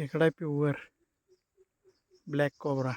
खेकडा pure pure black cobra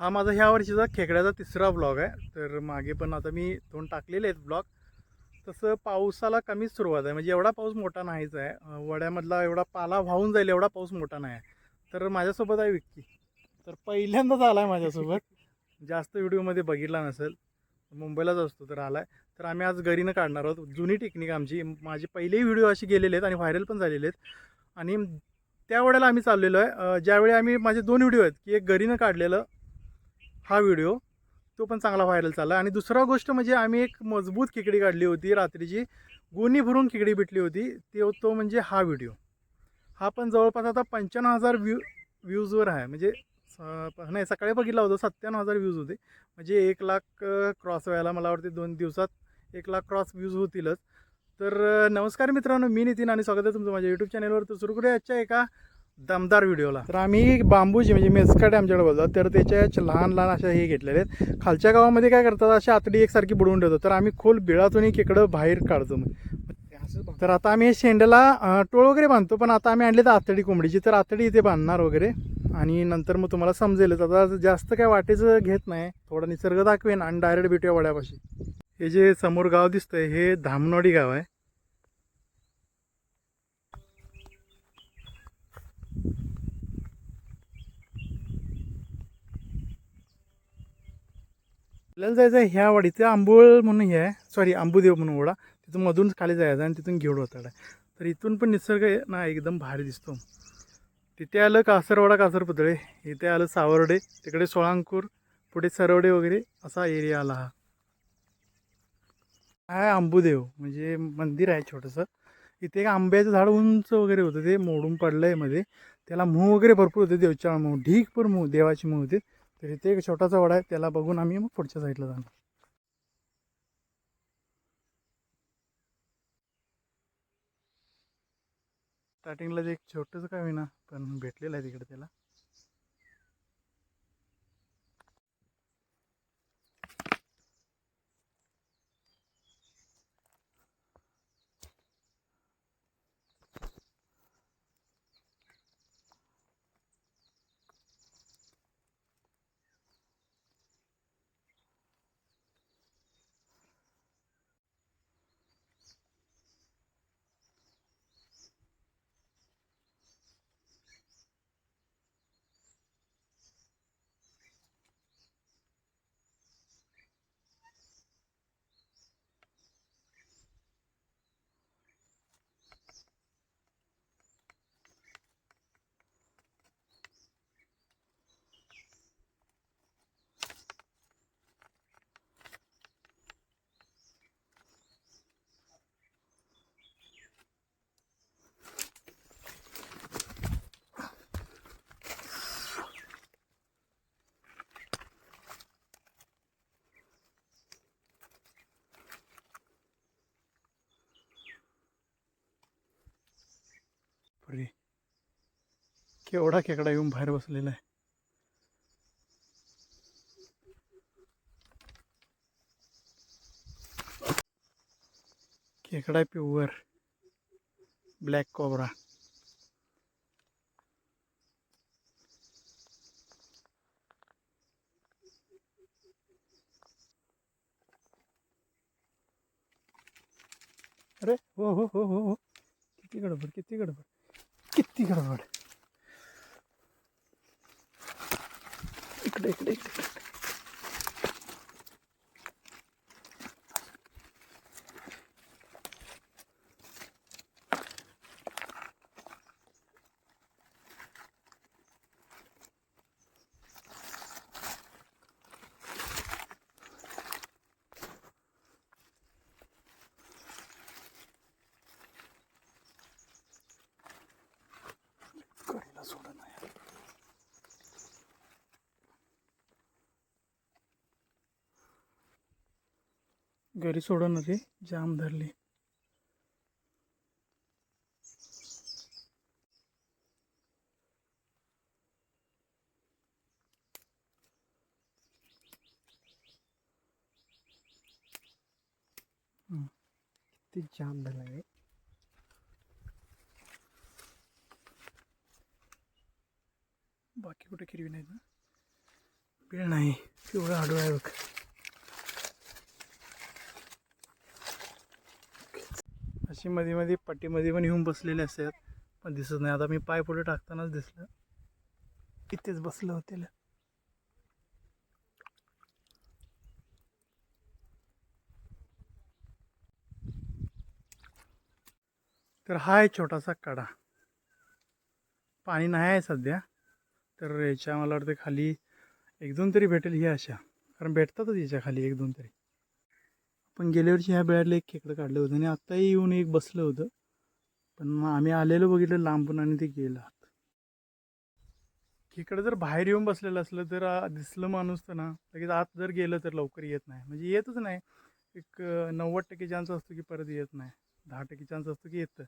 हा माझा ह्या वर्षीचा खेकड्याचा तिसरा ब्लॉग आहे. तर मागे पण आता मी दोन टाकलेले आहेत ब्लॉग तसं पावसाला कमीच सुरुवात आहे. म्हणजे एवढा पाऊस मोठा नाहीच आहे. वड्यामधला एवढा पाला वाहून जाईल एवढा पाऊस मोठा नाही आहे. तर माझ्यासोबत आहे विक्की. तर पहिल्यांदाच आला आहे माझ्यासोबत. जास्त व्हिडिओमध्ये बघितला नसेल. मुंबईलाच असतो तर आला आहे तर आम्ही आज घरीनं काढणार आहोत. जुनी टेक्निक आमची. माझे पहिलेही व्हिडिओ असे गेलेले आहेत आणि व्हायरल पण झालेले आहेत. आणि त्या वेळेला आम्ही चाललेलो आहे. ज्यावेळी आम्ही माझे दोन व्हिडिओ आहेत की एक घरीनं काढलेलं हा व्हिडिओ तो पण चांगला व्हायरल झाला. आणि दुसरा गोष्ट म्हणजे आम्ही एक मजबूत खेकडी काढली होती रात्रीची. गोणी भरून खेकडी भेटली होती. ते तो म्हणजे हा व्हिडिओ. हा पण जवळपास आता पंच्याण्णव हजार व्ह्यू व्ह्यूजवर आहे. म्हणजे नाही सकाळी बघितला होता सत्त्याण्णव हजार व्ह्यूज होते. म्हणजे एक लाख क्रॉस व्हायला मला वाटते दोन दिवसात एक लाख क्रॉस व्ह्यूज होतीलच. तर नमस्कार मित्रांनो मी नितीन आणि स्वागत आहे तुमचं माझ्या यूट्यूब चॅनलवर तर सुरू करूया आजच्या एका दमदार व्हिडिओला तर आम्ही बांबूची म्हणजे मेसकाटे आमच्याकडे बोलतात तर त्याच्या लहान लहान अशा हे घेतलेले आहेत. खालच्या गावामध्ये काय करतात अशा आतडी एकसारखी बुडवून ठेवतो तर आम्ही खोल बिळातून एक इकडं बाहेर काढतो मग. तर आता आम्ही हे शेंड्याला टोळ वगैरे बांधतो पण आता आम्ही आणले तर आतडी कोंबडीची. तर आतडी इथे बांधणार वगैरे. आणि नंतर मग तुम्हाला समजेलच. आता जास्त काय वाटेचं घेत नाही. थोडा निसर्ग दाखवेन आणि डायरेक्ट भेटूया वड्यापाशी. हे जे समोर गाव दिसतंय हे धामनोडी गाव आहे. आपल्याला जायचं आहे ह्या वाडी ते आंबोळ म्हणून हे आहे. सॉरी आंबुदेव म्हणून ओढा तिथून मधून खाली जायचं आणि तिथून घेऊन होताडा तर इथून पण निसर्ग ना एकदम भारी दिसतो. तिथे आलं कासरवाडा कासरपुतळे. इथे आलं सावर्डे. तिकडे सोळांकूर. पुढे सरवडे वगैरे असा एरिया आला हा. हा आहे आंबुदेव. म्हणजे मंदिर आहे छोटंसं. इथे एक आंब्याचं झाड उंच वगैरे होतं. ते मोडून पडलं आहे मध्ये. त्याला मूळ वगैरे भरपूर होते. देवच्या मूळ ढीकभर मूळ देवाची मूळ होते. तर इथे एक छोटासा वडा आहे त्याला बघून आम्ही मग पुढच्या साईडला जाणार. स्टार्टिंगला जे एक छोटंसं काय होईना पण भेटलेलं आहे तिकडे त्याला. केवढा खेकडा येऊन बाहेर बसलेला आहे आहे प्युअर ब्लॅक कोबरा। अरे हो हो हो हो किती गडबड किती गडबड किती गडबड। इकडे इकडे इकडे घरी सोडून ना ते जाम धरली. ते जाम आहे बाकी कुठे किरवी नाहीत ना? पिळ नाही. पिवळा आडू आहे बघ. अशी मध्ये मध्ये पट्टीमध्ये पण येऊन बसलेले असतात. पण दिसत नाही. आता मी पाय पुढे टाकतानाच दिसलं. इथेच बसलं होते तर हा आहे छोटासा कडा. पाणी नाही आहे सध्या. तर याच्या मला वाटतं खाली एक दोन तरी भेटेल ही अशा. कारण भेटतातच याच्या खाली एक दोन तरी. पण गेल्या वर्षी ह्या बेळाला एक खेकडं काढलं होतं आणि आत्ताही येऊन एक बसलं होतं. पण आम्ही आलेलो बघितलं लांबून आणि ते गेलं आत. खेकडं जर बाहेर येऊन बसलेलं असलं तर दिसलं माणूस तर ना लगेच आत जर गेलं तर लवकर येत नाही. म्हणजे येतच नाही. एक नव्वद टक्के चान्स असतो की परत येत नाही. दहा टक्के चान्स असतो की येतं.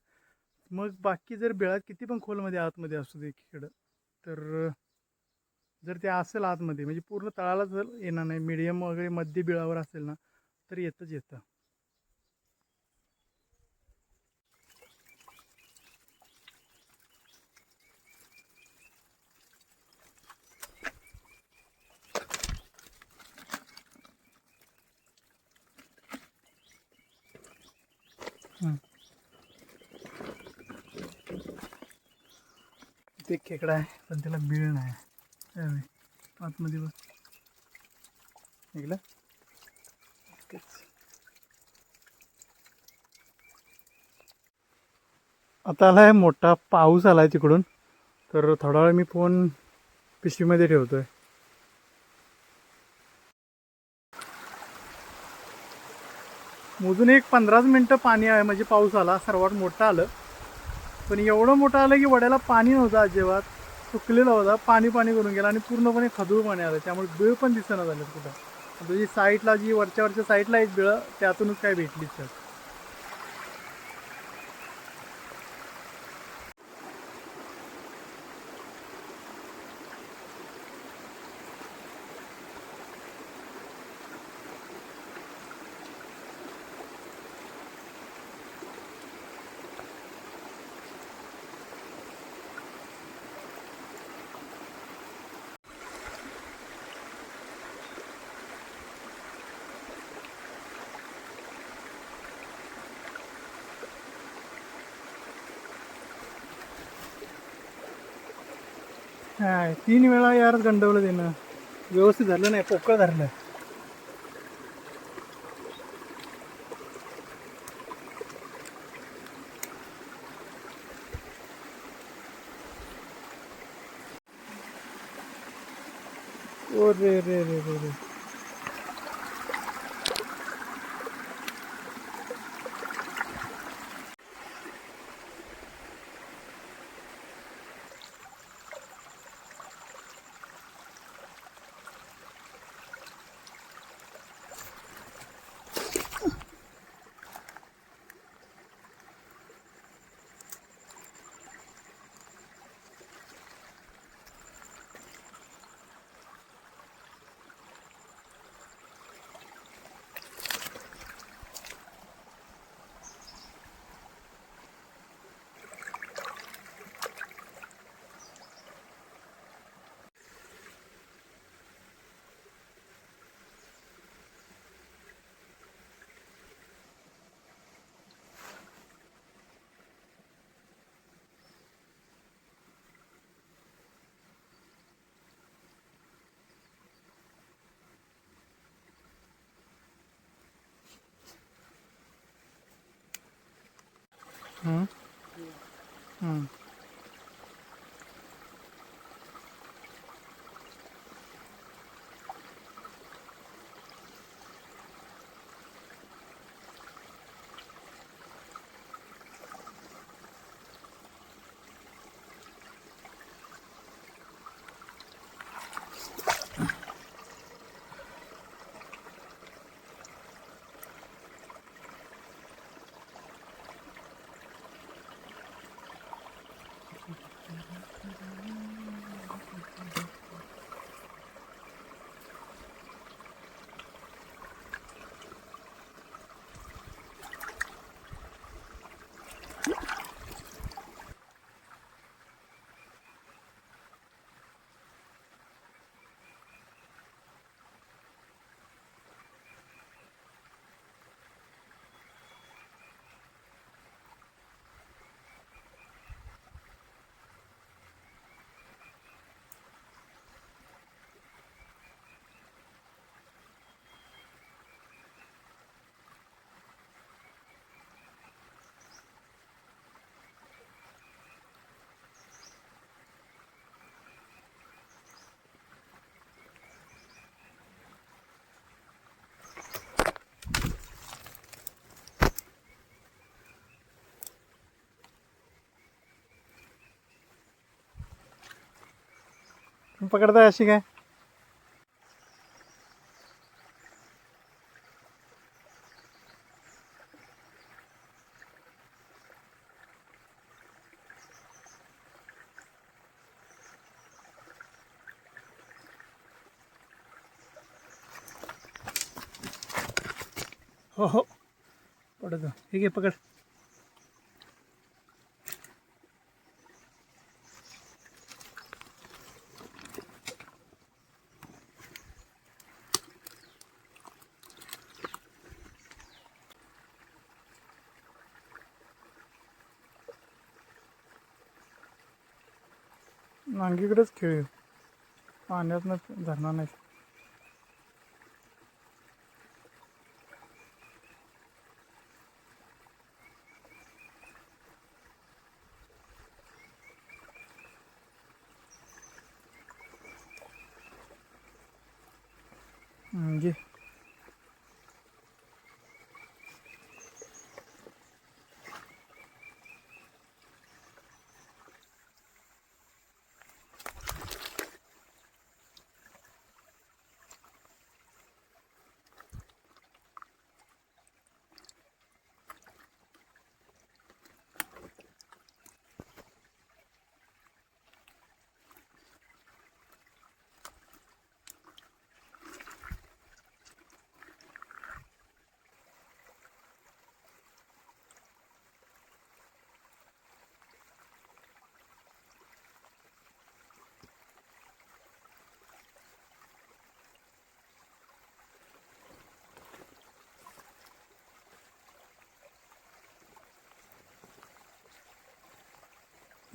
मग बाकी जर बेळात किती पण खोलमध्ये आतमध्ये असू दे खेकडं तर जर ते असेल आतमध्ये म्हणजे पूर्ण तळाला जर येणार नाही मिडियम वगैरे मध्य बिळावर असेल ना तर येतच येतं. ते खेकडा आहे पण त्याला बीळ नाही. आतमध्ये बघ ऐकलं आता आला आहे मोठा पाऊस आला आहे तिकडून. तर थोडा वेळ मी फोन पिशवीमध्ये आहे मोजून एक पंधराच मिनटं पाणी आहे म्हणजे पाऊस आला सर्वात मोठं आलं. पण एवढं मोठं आलं की वड्याला पाणी नव्हतं अजिबात. सुकलेला होता पाणी पाणी करून गेला आणि पूर्णपणे खदूळ पाणी आलं. त्यामुळे बिळ पण दिसेना झालं कुठं. तुझी साईडला जी वरच्या वरच्या साईडला एक बिळं त्यातूनच काय भेटलीच तर काय तीन वेळा यार गंडवलं त्यानं. व्यवस्थित धरलं नाही पोकळ धरलं. ओ रे रे रे रे रे. हं? हं. पकडताय अशी काय हो हो पडत हे घे पकड। नांगीकडेच खेळ. पाण्यात धरणार नाही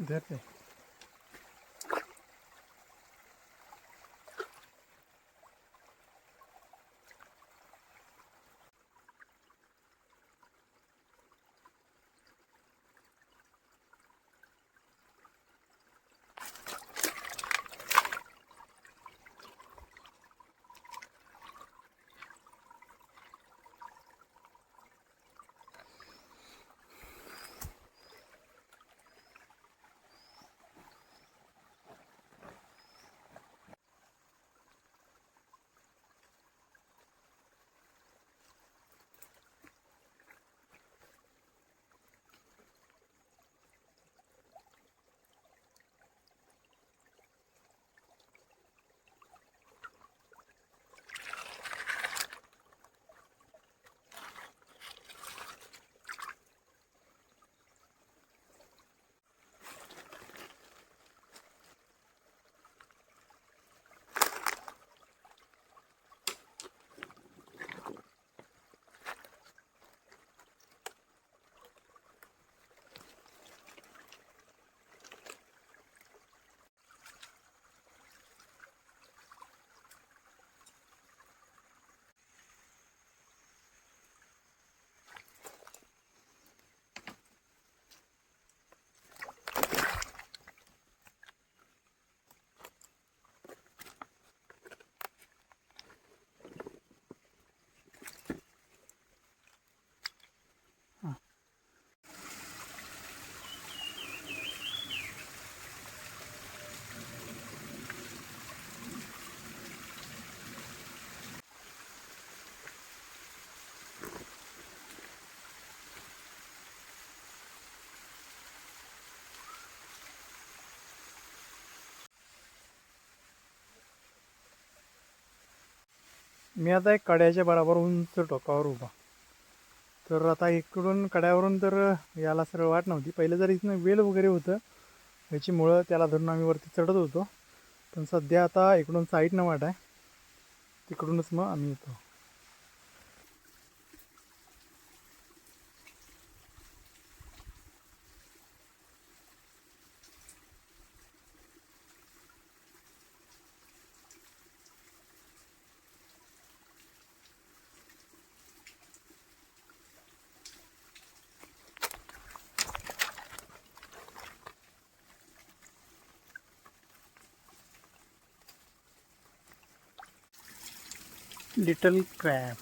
धर मी आता एक कड्याच्या बराबर उंच टोकावर उभा. तर आता इकडून कड्यावरून तर याला सरळ वाट नव्हती. पहिलं जर इथनं वेल वगैरे होतं ह्याची मुळं त्याला धरून आम्ही वरती चढत होतो. पण सध्या आता इकडून साईडनं वाट आहे. तिकडूनच मग आम्ही येतो. लिटल crab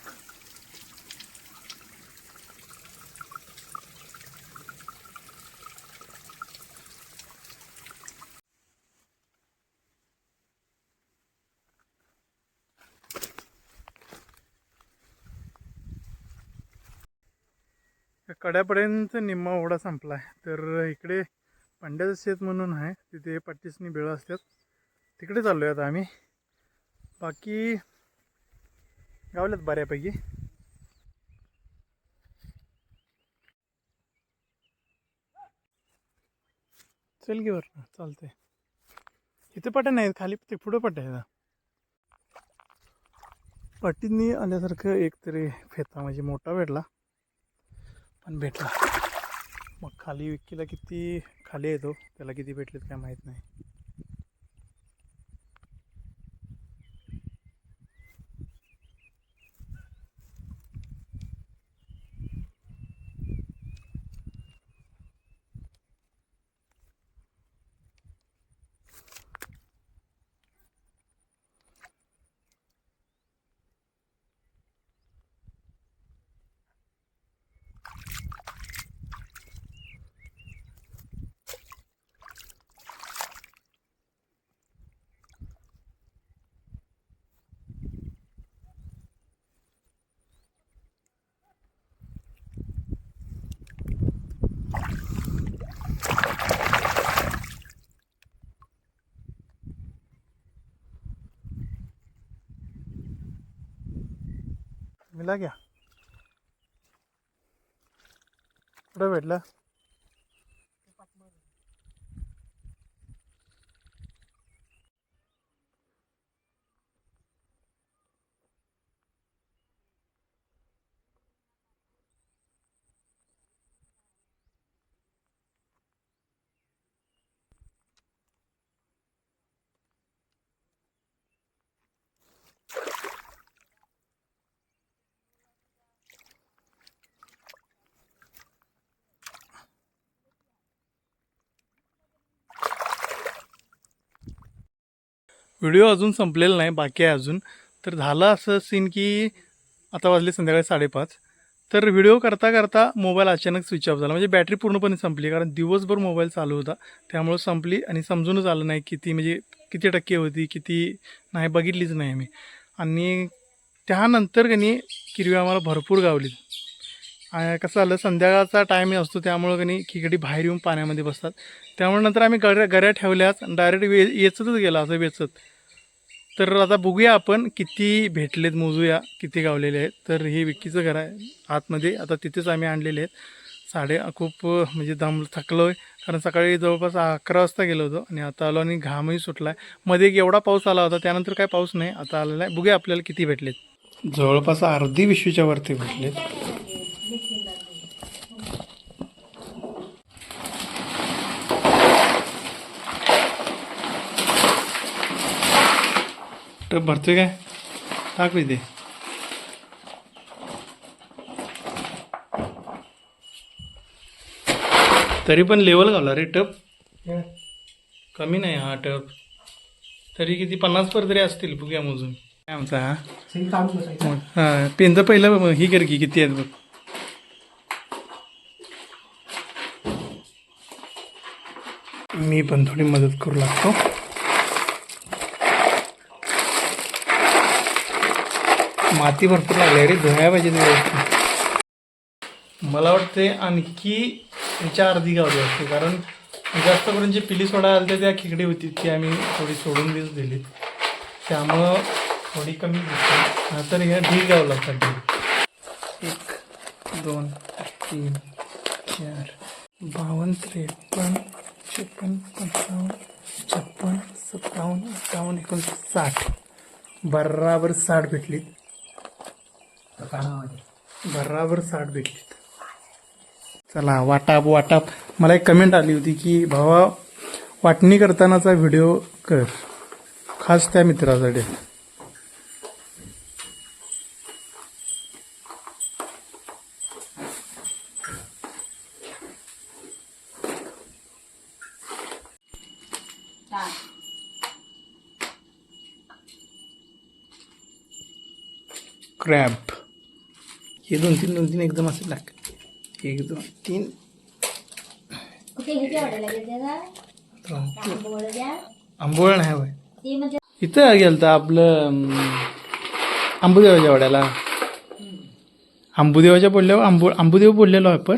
कड्यापर्यंत निम्मा ओढा संपला आहे तर इकडे पांड्याचं शेत म्हणून आहे. तिथे पट्टीसनी बेळं असतात. तिकडे चाललो आहे आता आम्ही. बाकी गावल्यात बऱ्यापैकी. चल की बरं चालतंय. इथे पट्या नाहीत खाली ते पुढं पट्या आहेत. पट्टींनी आल्यासारखं एक तरी फेता म्हणजे मोठा भेटला. पण भेटला. मग खाली विकीला किती खाली येतो त्याला किती भेटलेत काय माहीत नाही. मिला घ्या कुठं भेटला? व्हिडिओ अजून संपलेला नाही बाकी आहे अजून. तर झालं असं सीन की आता वाजले संध्याकाळी साडेपाच. तर व्हिडिओ करता करता मोबाईल अचानक स्विच ऑफ झाला. म्हणजे बॅटरी पूर्णपणे संपली कारण दिवसभर मोबाईल चालू होता. त्यामुळं संपली आणि समजूनच आलं नाही किती म्हणजे किती टक्के होती किती नाही बघितलीच नाही मी आणि त्यानंतर कनी किरवी आम्हाला भरपूर गावली कसं झालं संध्याकाळचा टाईम असतो त्यामुळं कनी खिकडी बाहेर येऊन पाण्यामध्ये बसतात. त्यामुळे नंतर आम्ही गऱ्या गऱ्या ठेवल्याच डायरेक्ट वे येचतच गेला असं वेचत. तर आता बघूया आपण किती भेटलेत मोजूया किती गावलेले आहेत. तर हे विक्कीचं घर आहे. आतमध्ये आता तिथेच आम्ही आणलेले आहेत. साडे खूप म्हणजे दम थकलो आहे कारण सकाळी जवळपास अकरा वाजता गेलो होतो आणि आता आलो आणि घामही सुटला आहे मध्ये एक एवढा पाऊस आला होता त्यानंतर काय पाऊस नाही. आता आलेला आहे. बघूया आपल्याला किती भेटलेत. जवळपास अर्धी विश्वीच्या वरती भेटलेत. टप भरतोय काय टाक इथे तरी पण लेवल घाला रे टप कमी नाही हा टप तरी किती पन्नास पर तरी असतील बघूया मोजून काय म्हणता हा हा पेनचं पहिलं ही कर की किती आहेत बघ मी पण थोडी मदत करू लागतो माती भरपूर लागली रे धुवायला पाहिजे व्यवस्थित. मला वाटते आणखी ह्याच्या अर्धी गावली असते कारण जास्त करून जे पिली सोडा आल्या त्या खिकडी होती ती आम्ही थोडी सोडून दिस दिली. त्यामुळं थोडी कमी दिसते. नंतर ह्या ढीग गाव लागतात एक दोन तीन चार बावन्न त्रेपन्न छप्पन पंचावन्न छप्पन सत्तावन्न अठ्ठावन्न एकोणतीस साठ बराबर साठ भेटली. बराबर साठ भेटली चला वाटाप वाटाप. मला एक कमेंट आली होती की भावा वाटणी करतानाचा व्हिडिओ कर. खास त्या मित्रासाठी. क्रॅब हे दोन तीन दोन तीन एकदम असे लाग एक दोन तीन. आंबोळ नाही ते म्हणजे इथं गेलं तर आपलं आंबुदेवाच्या वाड्याला. आंबुदेवाच्या बोलल्यावर आंबू आंबुदेव बोललेलो आपण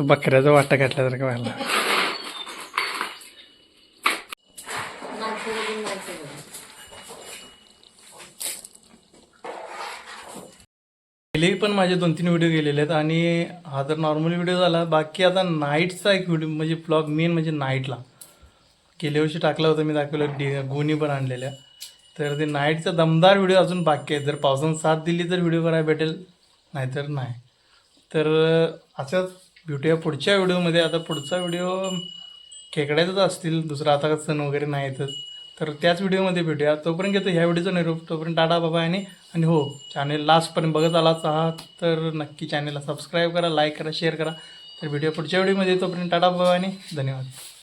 बकऱ्याचा वाटा घातल्यासारखं व्हायला माणसं बघून गेले पण माझे दोन तीन व्हिडिओ गेलेले आहेत आणि हा तर नॉर्मल व्हिडिओ झाला. बाकी आता नाईटचा एक व्हिडिओ म्हणजे ब्लॉग मेन म्हणजे नाईटला गेल्या वर्षी टाकला होता मी दाखवलं डी गुणी पण आणलेल्या. तर ते नाईटचा दमदार व्हिडिओ अजून बाकी आहे जर पावसानं साथ दिली तर व्हिडिओ करायला भेटेल नाहीतर नाही. तर अशाच भेटूया पुढच्या व्हिडिओमध्ये आता पुढचा व्हिडिओ खेकड्याचाच असतील. दुसरा आता सण वगैरे नाही येतच तर त्याच व्हिडिओमध्ये भेटूया. तोपर्यंत घेतो ह्या व्हिडिओचा निरोप. तोपर्यंत टाटा बाबा आणि आणि हो चॅनेल लास्टपर्यंत बघत आलाच आहात तर नक्की चॅनेलला सबस्क्राईब करा लाईक करा शेअर करा. तर व्हिडिओ पुढच्या व्हिडिओमध्ये तोपर्यंत टाटा बाबा आणि धन्यवाद.